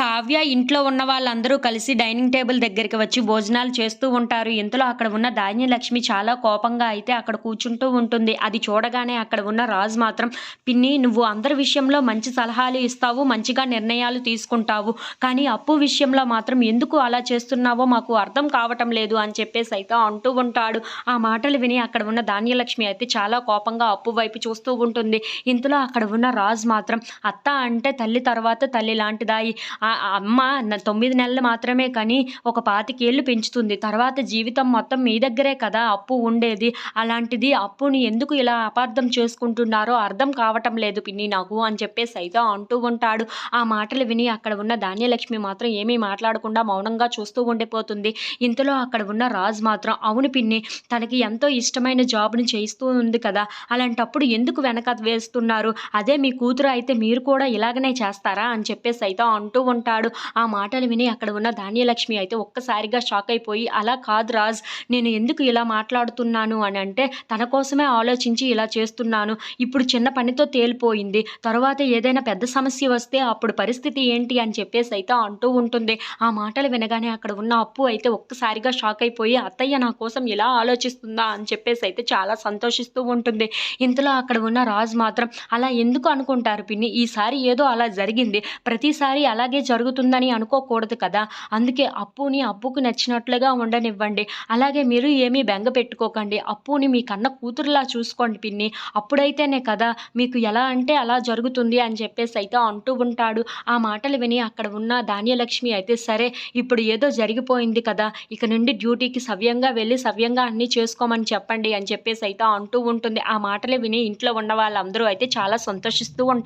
కావ్య ఇంట్లో ఉన్న వాళ్ళందరూ కలిసి డైనింగ్ టేబుల్ దగ్గరికి వచ్చి భోజనాలు చేస్తూ ఉంటారు. ఇంతలో అక్కడ ఉన్న ధాన్యలక్ష్మి చాలా కోపంగా అయితే అక్కడ కూర్చుంటూ ఉంటుంది. అది చూడగానే అక్కడ ఉన్న రాజు మాత్రం పిన్ని నువ్వు అందరి విషయంలో మంచి సలహాలు ఇస్తావు మంచిగా నిర్ణయాలు తీసుకుంటావు. కానీ అప్పు విషయంలో మాత్రం ఎందుకు అలా చేస్తున్నావో మాకు అర్థం కావటం లేదు అని చెప్పేసి అయితే అంటూ ఉంటాడు. ఆ మాటలు విని అక్కడ ఉన్న ధాన్యలక్ష్మి అయితే చాలా కోపంగా అప్పు వైపు చూస్తూ ఉంటుంది. ఇంతలో అక్కడ ఉన్న రాజు మాత్రం అత్త అంటే తల్లి తర్వాత తల్లి లాంటిదాయి. ఆ అమ్మ తొమ్మిది నెలలు మాత్రమే కానీ ఒక పాతికేళ్ళు పెంచుతుంది. తర్వాత జీవితం మొత్తం మీ దగ్గరే కదా అప్పు ఉండేది. అలాంటిది అప్పుని ఎందుకు ఇలా అపార్థం చేసుకుంటున్నారో అర్థం కావటం లేదు. పిన్ని నాకు అని చెప్పేసి అయితే అంటూ ఉంటాడు. ఆ మాటలు విని అక్కడ ఉన్న ధాన్యలక్ష్మి మాత్రం ఏమీ మాట్లాడకుండా మౌనంగా చూస్తూ ఉండిపోతుంది. ఇంతలో అక్కడ ఉన్న రాజు మాత్రం అవును పిన్ని తనకి ఎంతో ఇష్టమైన జాబ్ని చేయిస్తూ ఉంది కదా. అలాంటప్పుడు ఎందుకు వెనక వేస్తున్నారు? అదే మీ కూతురు అయితే మీరు కూడా ఇలాగనే చేస్తారా? అని చెప్పేసి అయితే అంటూ ఉంటాడు. ఆ మాటలు విని అక్కడ ఉన్న ధాన్యలక్ష్మి అయితే ఒక్కసారిగా షాక్ అయిపోయి అలా కాదు రాజ్ నేను ఎందుకు ఇలా మాట్లాడుతున్నాను? అని అంటే తన కోసమే ఆలోచించి ఇలా చేస్తున్నాను. ఇప్పుడు చిన్న పనితో తేలిపోయింది. తర్వాత ఏదైనా పెద్ద సమస్య వస్తే అప్పుడు పరిస్థితి ఏంటి? అని చెప్పేసి అయితే అంటూ ఉంటుంది. ఆ మాటలు వినగానే అక్కడ ఉన్న అప్పు అయితే ఒక్కసారిగా షాక్ అయిపోయి అత్తయ్య నా కోసం ఇలా ఆలోచిస్తుందా? అని చెప్పేసి అయితే చాలా సంతోషిస్తూ ఉంటుంది. ఇంతలో అక్కడ ఉన్న రాజు మాత్రం అలా ఎందుకు అనుకుంటారు పిన్ని? ఈసారి ఏదో అలా జరిగింది. ప్రతిసారి అలాగే జరుగుతుందని అనుకోకూడదు కదా. అందుకే అప్పుని అప్పుకు నచ్చినట్లుగా ఉండనివ్వండి. అలాగే మీరు ఏమీ బెంగ పెట్టుకోకండి. అప్పుని మీ కన్న కూతురులా చూసుకోండి పిన్ని. అప్పుడైతేనే కదా మీకు ఎలా అంటే అలా జరుగుతుంది అని చెప్పేసి అయితే అంటూ ఉంటాడు. ఆ మాటలు విని అక్కడ ఉన్న ధాన్యలక్ష్మి అయితే సరే ఇప్పుడు ఏదో జరిగిపోయింది కదా ఇక నుండి డ్యూటీకి సవ్యంగా వెళ్ళి సవ్యంగా అన్నీ చేసుకోమని చెప్పండి అని చెప్పేసి అయితే అంటూ ఉంటుంది. ఆ మాటలు విని ఇంట్లో ఉన్న వాళ్ళందరూ అయితే చాలా సంతోషిస్తూ ఉంటారు.